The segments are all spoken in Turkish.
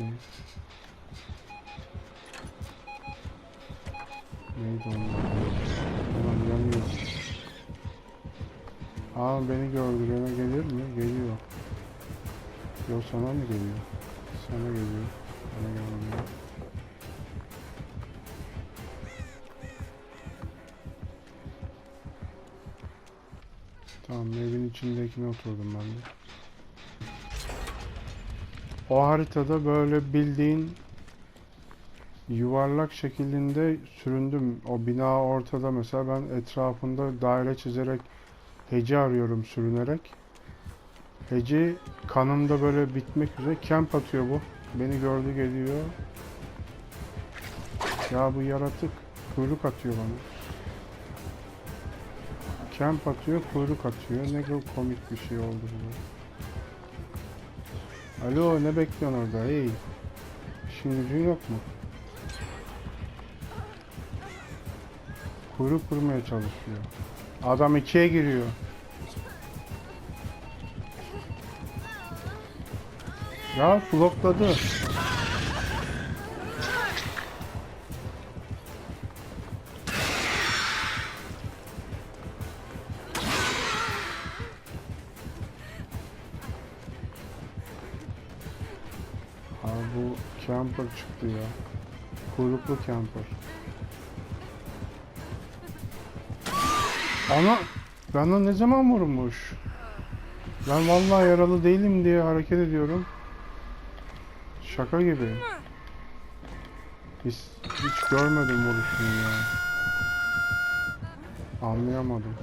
ne? Neydi adı? Ulan yanıyor. Aa beni gördü. Bana gelir mi? Geliyor. Yok sana mı geliyor? Sana geliyor. Bana gelmiyor. Tamam evin içindekine oturdum ben de. O haritada böyle bildiğin yuvarlak şeklinde süründüm. O bina ortada mesela ben etrafında daire çizerek heci arıyorum sürünerek. Heci kanımda böyle bitmek üzere camp atıyor bu. Beni gördü geliyor. Ya bu yaratık kuyruk atıyor bana. Camp atıyor, kuyruk atıyor. Ne komik bir şey oldu bu. Alo ne bekliyorsun orada? Hey. İşin gücün yok mu? Kuyruk kurmaya çalışıyor. Adam ikiye giriyor. Ya blokladı. Bu camper çıktı ya. Kuyruklu camper. Ana bana ne zaman vurmuş? Ben vallahi yaralı değilim diye hareket ediyorum. Şaka gibi. Hiç, hiç görmedim vuruşunu ya. Anlayamadım.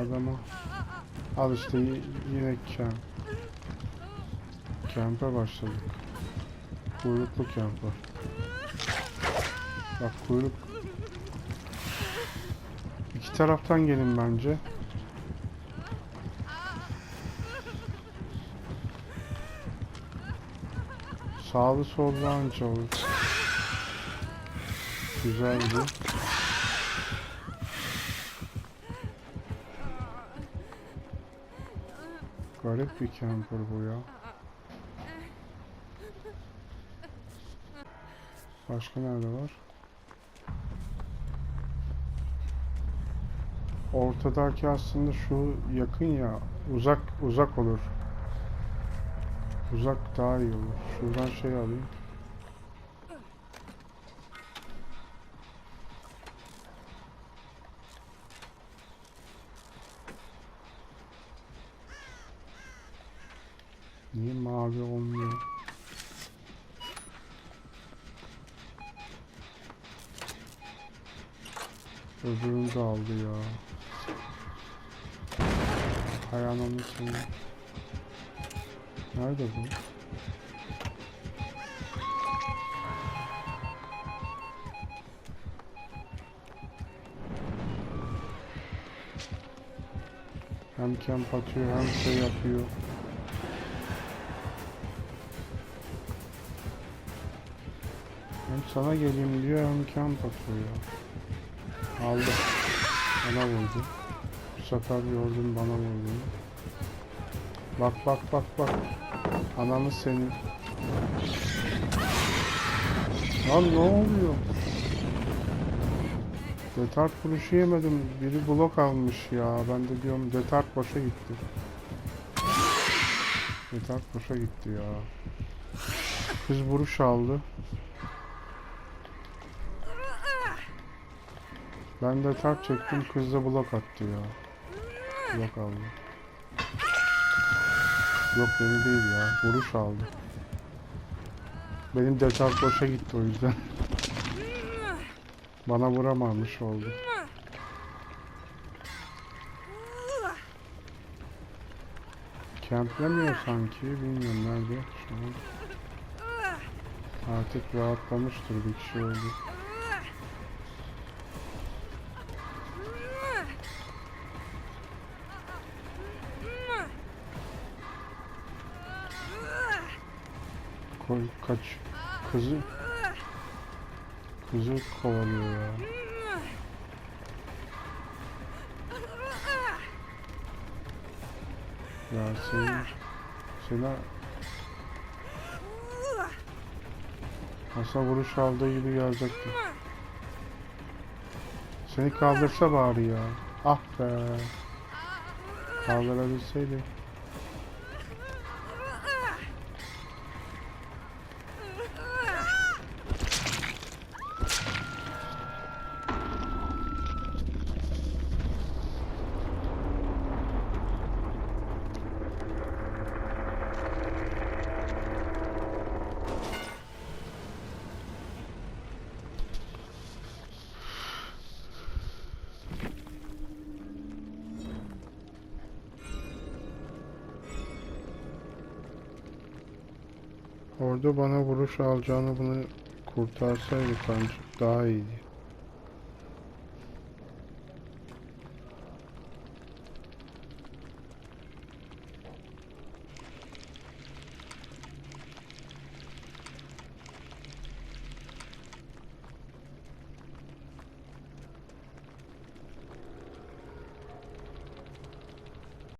Adama al işte yine camp. Camp'e başladık. Kuyruklu camper. Bak kuyruk. İki taraftan gelin bence. Sağlı sollu anca olur. Güzeldi. Garip bir camper bu ya. Başka nerede var? Ortadaki aslında şu yakın ya. Uzak uzak olur. Uzak daha iyi olur. Şuradan şey alayım. Niye mavi olmuyor? Öbürünü de aldı ya. Hay ananı seni. Nerede bu? Hem camp atıyor hem şey yapıyor. Hem sana geleyim diyor hem camp atıyor. Aldı. Bana vurdu. Bu sefer gördüm bana vurdu. Bak bak bak bak. Ananı senin. Lan ne oluyor? Detart vuruşu yemedim. Biri blok almış ya. Ben de diyorum detart boşa gitti. Detart boşa gitti ya. Kız vuruş aldı. Ben de tart çektim kız da blok attı ya. Blok aldı. Yok beni değil ya. Vuruş aldı. Benim detart boşa gitti o yüzden. Bana vuramamış oldu. Kemplemiyor sanki. Bilmiyorum nerede şu an. Artık rahatlamıştır bir kişi oldu. koy kaç kızı kızı kovalıyor ya. Ya senin sana aslında vuruş aldığı gibi gelecekti. Seni kaldırsa bari ya. Ah be. Kaldırabilseydi. Orada bana vuruş alacağını bunu kurtarsaydı bence daha iyiydi.